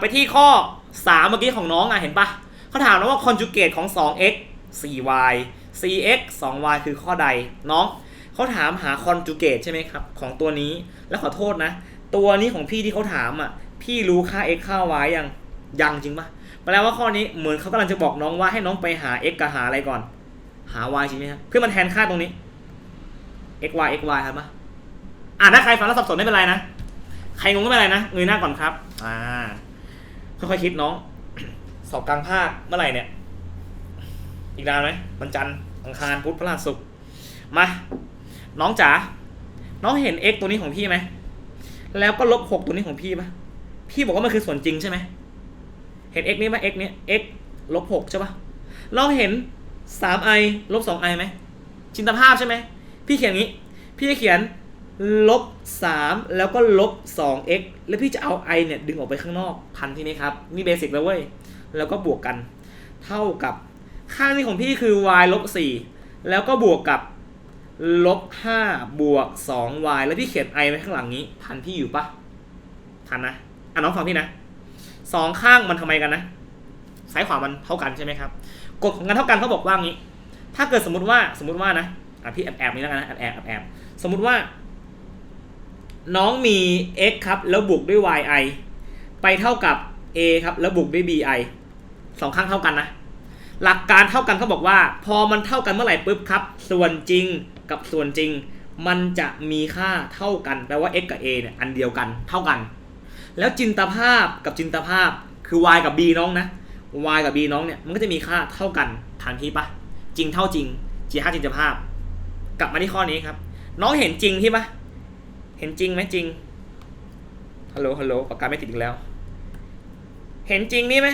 ไปที่ข้อ 3 เมื่อกี้ของน้องอะเห็นปะเขาถามแล้วว่า conjugate ของ 2x 4y 4x 2y คือข้อใดน้องเขาถามหา conjugate ใช่ไหมครับ ของตัวนี้แล้วขอโทษนะ ตัวนี้ของพี่ที่เขาถามอะพี่รู้ค่า x ค่า y ยังยังจริงปะแปลว่าข้อนี้เหมือนเขากำลังจะบอกน้องว่าให้น้องไปหา x กับหาอะไรก่อน หา y จริงไหมครับเพื่อมันแทนค่าตรงนี้ x y x y ครับปะอ่าถ้าใครฟังแล้วสับสนไม่เป็นไรนะ ใครงงไม่เป็นไรนะเงยหน้าก่อนครับ อ่า ค่อยๆคิดน้อง สอบกลางภาคเมื่อไหร่เนี่ย อีกนานไหมวันจันทร์อังคารพุธพฤหัสศุกร์มา น้องจ๋าน้องเห็น x ตัวนี้ของพี่ไหมแล้วก็ลบหกตัวนี้ของพี่ปะพี่บอกว่ามันคือส่วนจริงใช่ไหมเห็น x นี้ไหม x เนี้ย x ลบหกใช่ปะเราเห็น 3i ลบ 2i ไหมจินตภาพใช่ไหม พี่เขียนอย่างนี้ พี่จะเขียน ลบ 3 แล้วก็ลบ 2x แล้วพี่จะเอา i เนี่ย ดึงออกไปข้างนอกทันที่นี้ครับ นี่เบสิกแล้วเว้ย แล้วก็บวกกัน เท่ากับข้างนี้ของพี่คือ y ลบ 4 แล้วก็บวกกับลบ 5 บวก 2y แล้วพี่เขียน i ไว้ข้างหลังนี้ทันพี่อยู่ปะทันนะ อะน้องฟังพี่นะสองข้างมันทำไมกันนะซ้ายขวามันเท่ากันใช่ไหมครับกฎของการเท่ากันเขาบอกว่างี้ ถ้าเกิดสมมติว่าสมมติว่านะอะพี่แอบแอบนี้แล้วกันนะแอบแอบแอบสมมติว่า น้องมี x ครับแล้วบวกด้วย yi ไปเท่ากับ a ครับแล้วบวกด้วย bi สองข้างเท่ากันนะ หลักการเท่ากันเขาบอกว่า พอมันเท่ากันเมื่อไหร่ปุ๊บครับ ส่วนจริงกับส่วนจริง มันจะมีค่าเท่ากันแปลว่า x กับ a เนี่ยอันเดียวกันเท่ากัน แล้วจินตภาพกับจินตภาพคือ y กับ b น้องนะ y กับ b น้องเนี่ยมันก็จะมีค่าเท่ากันทางที่ปะจริงเท่าจริงจีค่าจินตภาพ กลับมาที่ข้อนี้ครับ น้องเห็นจริงที่ปะ เห็นจริงไหมจริง ฮัลโหลฮัลโหลปากกาไม่ติดอีกแล้ว เห็นจริงนี่ไหม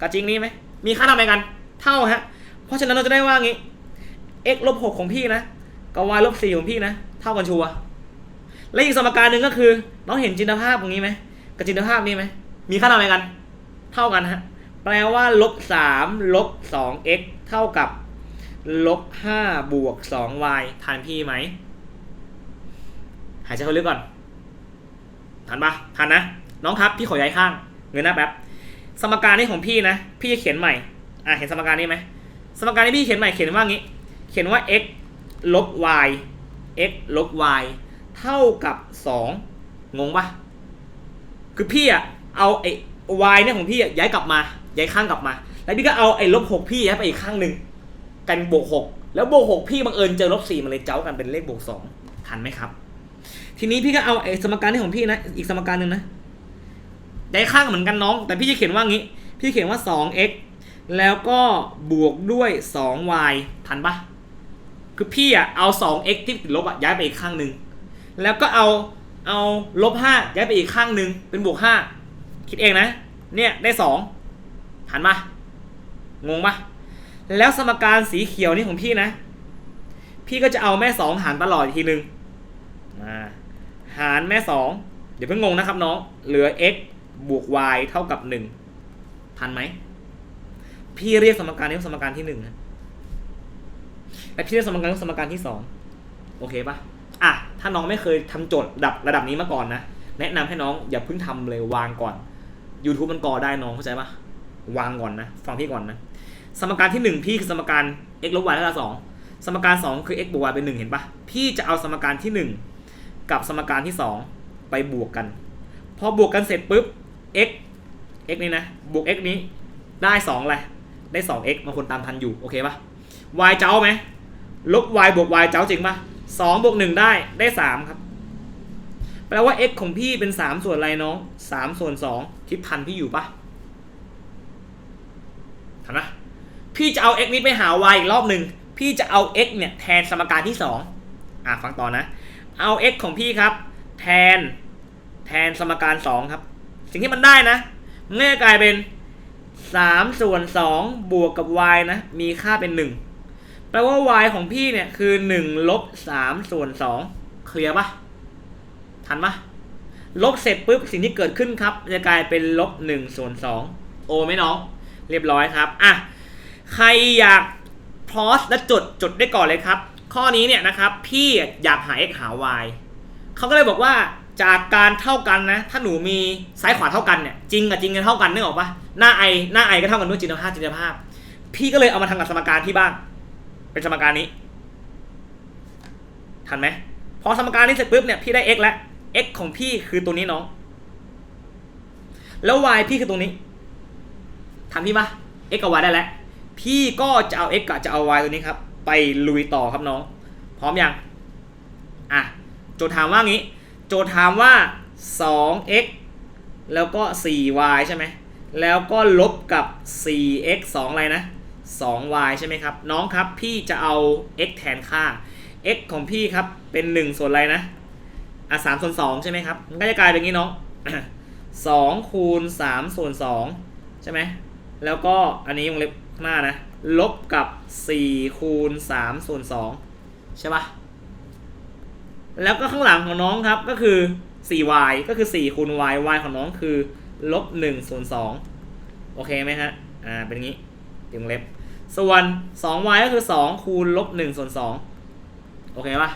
กับจริงนี่ไหม มีค่าเท่าไหร่กัน เท่าฮะ เพราะฉะนั้นเราจะได้ว่างี้ x ลบหกของพี่นะกับ y ลบสี่ของพี่นะ เท่ากันชัวร์ และอีกสมการหนึ่งก็คือ น้องเห็นจินตภาพตรงนี้ไหมกับจินตภาพนี้ไหม มีค่าเท่าไหร่กัน เท่ากันฮะ แปลว่าลบสามลบสอง x เท่ากับลบห้าบวกสอง y ทันพี่ไหมายใจเข้าลึกก่อนทันปะทันนะ น้องครับพี่ขอย้ายข้าง เงินหน้าแป๊บสมการนี้ของพี่นะ พี่จะเขียนใหม่อะเห็นสมการนี้ไหมสมการนี้พี่เขียนใหม่เขียนว่างี้ เขียนว่า x ลบ y x ลบ y เท่ากับ 2 งงปะคือพี่อะเอาไอ้ y เนี่ยของพี่อะย้ายกลับมา ย้ายข้างกลับมา แล้วพี่ก็เอาไอ้ลบ 6 พี่ย้ายไปอีกข้างหนึ่งกันบวก 6 แล้วบวก 6 พี่บังเอิญเจอลบ 4 มันเลยเจ้ากันเป็นเลขบวก 2 ทันไหมครับ ทีนี้พี่ก็เอาไอ้สมการนี้ของพี่นะ อีกสมการหนึ่งนะย้ายข้างเหมือนกันน้อง แต่พี่จะเขียนว่างี้ พี่เขียนว่า 2x แล้วก็บวกด้วย 2y ทันปะคือพี่อะเอา 2x ที่ติดลบอะย้ายไปอีกข้างหนึ่งแล้วก็เอาเอาลบ5ย้ายไปอีกข้างหนึ่งเป็นบวก 5 คิดเองนะ เนี่ยได้ 2 ทันปะงงปะแล้วสมการสีเขียวนี่ของพี่นะ พี่ก็จะเอาแม่ 2 หารตลอดอีกทีหนึ่งอ่า หารแม่2เดี๋ยวเพิ่งงงนะครับน้อง เหลือ x บวก y เท่ากับ1ทันไหม พี่เรียกสมการนี้ว่าสมการที่หนึ่งนะแต่พี่เรียกสมการนี้ว่าสมการที่สองโอเคปะอะ ถ้าน้องไม่เคยทำโจทย์ระดับระดับนี้มาก่อนนะ แนะนำให้น้องอย่าเพิ่งทำเลยวางก่อน YouTube มันก่อได้น้องเข้าใจปะวางก่อนนะ ฟังพี่ก่อนนะ สมการที่หนึ่งพี่คือสมการ x ลบ y เท่ากับสองสมการสองคือ x บวก y เป็นหนึ่งเห็นปะพี่จะเอาสมการที่หนึ่ง กับสมการที่สองไปบวกกัน พอบวกกันเสร็จปุ๊บ x x นี่นะ บวก x นี้ได้2อะไรได้ 2x บางคนตามทันอยู่ โอเคปะ y เจ้าไหม ลบ y บวก y เจ้าจริงปะ2บวก 1 ได้ได้ 3 ครับ แปลว่า x ของพี่เป็น 3 ส่วนอะไรน้อง 3 ส่วน 2 คิดทันพี่อยู่ปะทันนะ พี่จะเอา x นี้ไปหา y อีกรอบหนึ่ง พี่จะเอา x เนี่ยแทนสมการที่ 2 อะฟังต่อนะ เอา x ของพี่ครับ แทน แทนสมการ2ครับ สิ่งที่มันได้นะมันก็จะกลายเป็น3ส่วน2บวกกับ y นะ มีค่าเป็น1แปลว่า y ของพี่เนี่ยคือ1ลบ3ส่วน2เคลียร์ปะทันปะลบเสร็จปุ๊บสิ่งที่เกิดขึ้นครับ จะกลายเป็นลบ1ส่วน2โอไหมน้อง เรียบร้อยครับ อะ ใครอยากพอสและจดจดได้ก่อนเลยครับ ข้อนี้เนี่ยนะครับพี่อยากหา x หา y เขาก็เลยบอกว่าจากการเท่ากันนะ ถ้าหนูมีซ้ายขวาเท่ากันเนี่ยจริงกับจริงกันเท่ากันนึกออกปะหน้าไอหน้าไอก็เท่ากันด้วยจินตภาพจินตภาพ พี่ก็เลยเอามาทำกับสมการที่บ้านเป็นสมการนี้ทันไหมพอสมการนี้เสร็จปุ๊บเนี่ยพี่ได้ x แล้ว x ของพี่คือตัวนี้น้อง แล้ว y พี่คือตรงนี้ทันพี่ปะ x กับ y ได้แล้ว พี่ก็จะเอา x กับจะเอา y ตัวนี้ครับ ไปลุยต่อครับน้อง พร้อมยังอะโจทย์ถามว่างี้ โจทย์ถามว่า 2x แล้วก็ 4y ใช่ไหมแล้วก็ลบกับ 4x 2อะไรนะ 2y ใช่ไหมครับ น้องครับพี่จะเอา x แทนค่า x ของพี่ครับเป็น 1 ส่วนอะไรนะอะ3ส่วน2ใช่ไหมครับ มันก็จะกลายเป็นงี้น้อง2คูณ3ส่วน2ใช่ไหมแล้วก็อันนี้วงเล็บข้างหน้านะ ลบกับ 4 คูณ3ส่วน2ใช่ปะแล้วก็ข้างหลังของน้องครับก็คือ 4y ก็คือ 4 คูณ y y ของน้องคือลบ1ส่วน2โอเคไหมฮะ อ่า เป็นงี้วงเล็บ ส่วน 2y ก็คือ 2 คูณลบ1ส่วน2โอเคปะ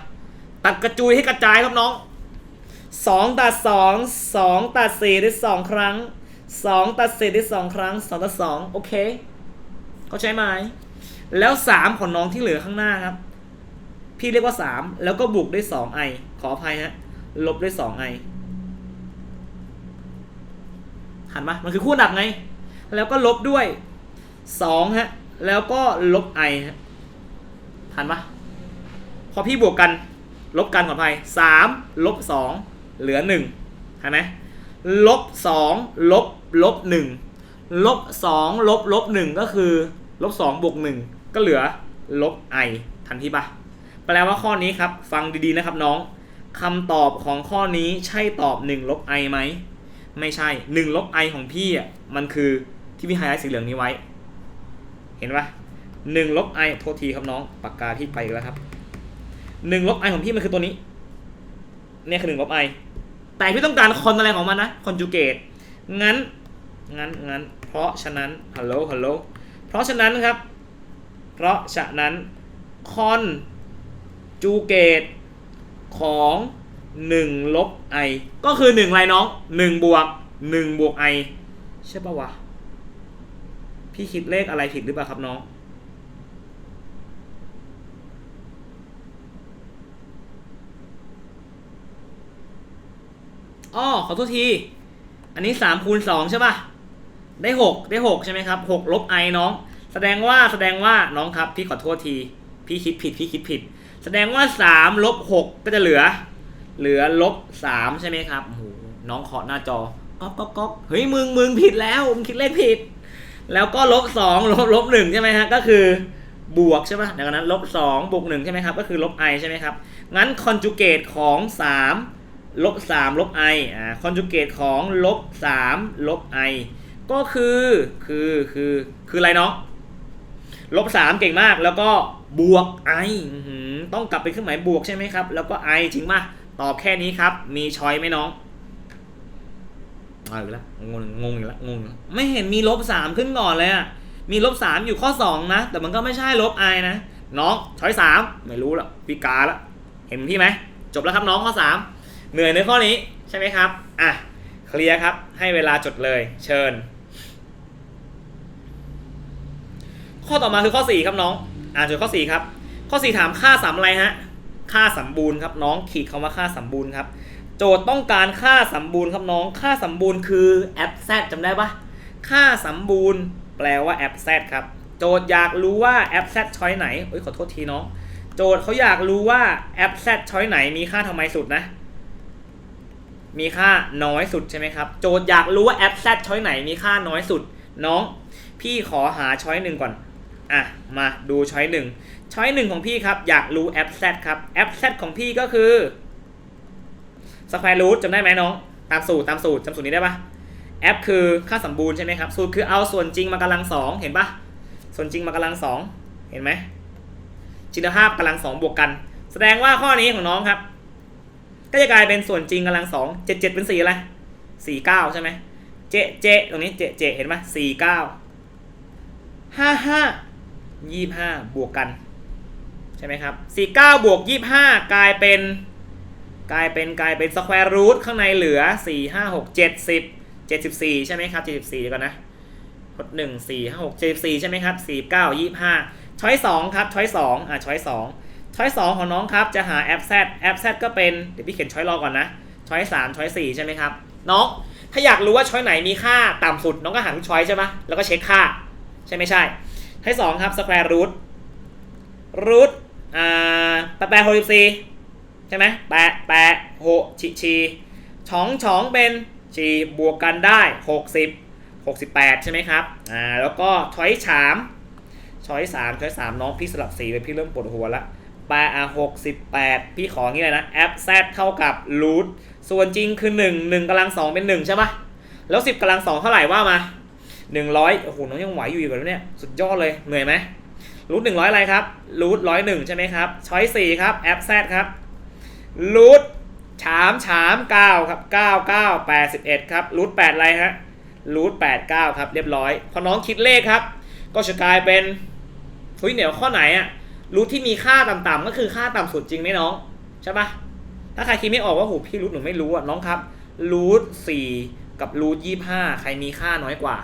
ตัดกระจุยให้กระจายครับน้อง 2 ตัด 2 2 ตัด4ได้2ครั้ง 2 ตัด4ได้2ครั้ง 2 ตัด 2 โอเค เขาใจไหมแล้ว 3 ของน้องที่เหลือข้างหน้าครับ พี่เรียกว่า 3 แล้วก็บวกด้วย 2i ขออภัยฮะลบด้วย 2i หันมามันคือคู่หนักไง แล้วก็ลบด้วย2ฮะแล้วก็ลบ i ฮะหันมาพอพี่บวกกันลบกันขออภัย3ลบ2เหลือ1เห็นไหมลบ2ลบลบ1 ลบ2ลบลบ1ก็คือลบ2บวก1ก็เหลือลบ i ทันทีปะแปลว่าข้อนี้ครับ ฟังดีๆนะครับน้องคำตอบของข้อนี้ใช่ตอบ1ลบ i ไหม ไม่ใช่1ลบ i ของพี่อะมันคือที่พี่ไฮไลท์สีเหลืองนี้ไว้ เห็นปะ1ลบ i โทษทีครับน้องปากกาพี่ไปแล้วครับหนึ่งลบ i ของพี่มันคือตัวนี้เนี่ยคือหนึ่งลบ i แต่พี่ต้องการคอนอะไรของมันนะคอนจูเกตงั้น งั้นงั้นเพราะฉะนั้นฮัลโหลฮัลโหลเพราะฉะนั้นครับ เพราะฉะนั้นคอนจูเกตของ1ลบ i ก็คือ1อะไรน้อง1บวก1บวก i ใช่ปะวะ พี่คิดเลขอะไรผิดหรือเปล่าครับน้องอ้อขอโทษที อันนี้3คูณ2ใช่ป่ะ ได้ 6 ได้ 6 ใช่ไหมครับ6ลบ i น้อง แสดงว่าแสดงว่าน้องครับพี่ขอโทษที พี่คิดผิดพี่คิดผิด แสดงว่า3ลบ6ก็จะเหลือ เหลือลบ3ใช่ไหมครับโอ้โหน้องขอหน้าจอก๊อกก๊อกก๊อกเฮ้ยมึงมึงผิดแล้วมึงคิดเลขผิด แล้วก็ลบ2ลบลบ1ใช่ไหมฮะก็คือบวกใช่ป่ะเดี๋ยวก่อนนั้นลบ2บวก1ใช่ไหมครับก็คือลบ i ใช่ไหมครับงั้นคอนจูเกตของ3ลบ3ลบ i อ่าคอนจูเกตของลบ3ลบ i ก็คือคือคือคืออะไรเนาะลบ3เก่งมากแล้วก็บวก i อื้อหือต้องกลับไปเครื่องหมายบวกใช่ไหมครับ แล้วก็ i จริงป่ะตอบแค่นี้ครับ มีช้อยไหมน้องเอาอีกแล้วงงงงอีกแล้วงงอีกแล้วไม่เห็นมีลบ3ขึ้นก่อนเลยอะมีลบ3อยู่ข้อ2นะ แต่มันก็ไม่ใช่ลบ i นะน้องช้อย3ไม่รู้หรอกพี่กาละเห็นพี่ไหมจบแล้วครับน้องข้อ3เหนื่อยในข้อนี้ใช่ไหมครับอะเคลียร์ครับ ให้เวลาจดเลย เชิญ ข้อต่อมาคือข้อ 4 ครับน้อง อ่านจดข้อ 4 ครับ ข้อ 4 ถามค่าสามอะไรฮะ ค่าสมบูรณ์ครับน้องขีดคำว่าค่าสมบูรณ์ครับ โจทย์ต้องการค่าสมบูรณ์ครับน้อง ค่าสมบูรณ์คือแอปแซจำได้ปะค่าสมบูรณ์ แปลว่าแอปแซครับ โจทย์อยากรู้ว่าแอปแซช้อยไหนเอ้ยขอโทษทีน้อง โจทย์เขาอยากรู้ว่าแอปแซช้อยไหนมีค่าทำไมสุดนะ มีค่าน้อยสุดใช่ไหมครับ โจทย์อยากรู้ว่าแอปแซช้อยไหนมีค่าน้อยสุด น้อง พี่ขอหาช้อยหนึ่งก่อน อะมาดูช้อยหนึ่งช้อยหนึ่งของพี่ครับ อยากรู้แอปแซครับแอปแซของพี่ก็คือสแควร์รูทจำได้ไหมน้อง ตามสูตรตามสูตรจำสูตรนี้ได้ปะแอปคือค่าสมบูรณ์ใช่ไหมครับ สูตรคือเอาส่วนจริงมากำลังสองเห็นปะส่วนจริงมากำลังสองเห็นไหมจินตภาพกำลังสองบวกกัน แสดงว่าข้อนี้ของน้องครับ ก็จะกลายเป็นส่วนจริงกำลังสองเจ็ดเจ็ดเป็นสี่อะไรสี่เก้าใช่ไหมเจเจตรงนี้เจเจเห็นไหมสี่เก้าห้าห้า ยี่ห้าบวกกันใช่ไหมครับสี่เก้าบวกยี่ห้ากลายเป็นกลายเป็นกลายเป็นสแควร์รูทข้างในเหลือ4 5 6 70 74ใช่ไหมครับ74เดี๋ยวก่อนนะทด1 4 5 6 74ใช่ไหมครับ49 25ช้อย2ครับช้อย2อะช้อย2ช้อย2ของน้องครับจะหาแอป Z แอป Z ก็เป็นเดี๋ยวพี่เขียนช้อยรอก่อนนะช้อย3ช้อย4ใช่ไหมครับน้องถ้าอยากรู้ว่าช้อยไหนมีค่าต่ำสุดน้องก็หาทุกช้อยใช่ไหมแล้วก็เช็คค่า ใช่ไม่ใช่ ใช้อย2ครับสแควร์รูทรูทอ่าแปดแปดหกสิบสี่ใช่ไหมแปดแปดหกชีชีชองชองเป็นชีบวกกันได้หกสิบหกสิบแปดใช่ไหมครับอ่าแล้วก็ช้อยสามช้อยสามช้อยสามน้องพี่สลับสีไปพี่เริ่มปวดหัวละแปดอะหกสิบแปดพี่ของี้เลยนะแอปแซเท่ากับรูทส่วนจริงคือหนึ่งหนึ่งกำลังสองเป็นหนึ่งใช่ปะแล้วสิบกำลังสองเท่าไหร่ว่ามา หนึ่งร้อยโอ้โหน้องยังไหวอยู่อีกแบบเนี้ยสุดยอดเลยเหนื่อยไหมรูทหนึ่งร้อยอะไรครับรูทร้อยหนึ่งใช่ไหมครับช้อยสี่ครับแอปแซดครับรูทฉามฉามเก้าครับเก้าเก้าแปดสิบเอ็ดครับรูทแปดอะไรฮะรูทแปดเก้าครับเรียบร้อย พอน้องคิดเลขครับ ก็จะกลายเป็นเฮ้ยเดี๋ยวข้อไหนอะรูทที่มีค่าต่ำๆก็คือค่าต่ำสุดจริงไหมน้องใช่ปะถ้าใครคิดไม่ออกว่าโหพี่รูทหนูไม่รู้อะน้องครับรูทสี่กับรูทยี่ห้าใครมีค่าน้อยกว่า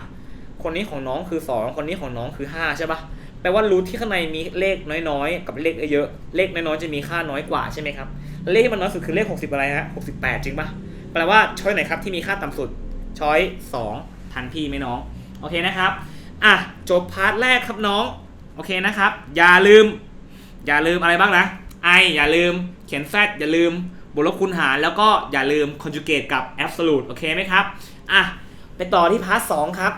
คนนี้ของน้องคือสองคนนี้ของน้องคือห้าใช่ปะแปลว่ารูทที่ข้างในมีเลขน้อยๆ กับเลขเยอะเลขน้อยๆจะมีค่าน้อยกว่าใช่ไหมครับเลขมันน้อยสุดคือเลข 60 อะไรฮะ68 จริงปะแปลว่าช้อยไหนครับที่มีค่าต่ำสุดช้อย2ทันพี่ไหมน้องโอเคนะครับอะจบพาร์ทแรกครับน้องโอเคนะครับ อย่าลืม อย่าลืมอะไรบ้างนะ i ออย่าลืมเขียนแฟตอย่าลืมบวกลบคูณหารแล้วก็อย่าลืม conjugate กับ absolute โอเคไหมครับอะไปต่อที่พาร์ท2ครับ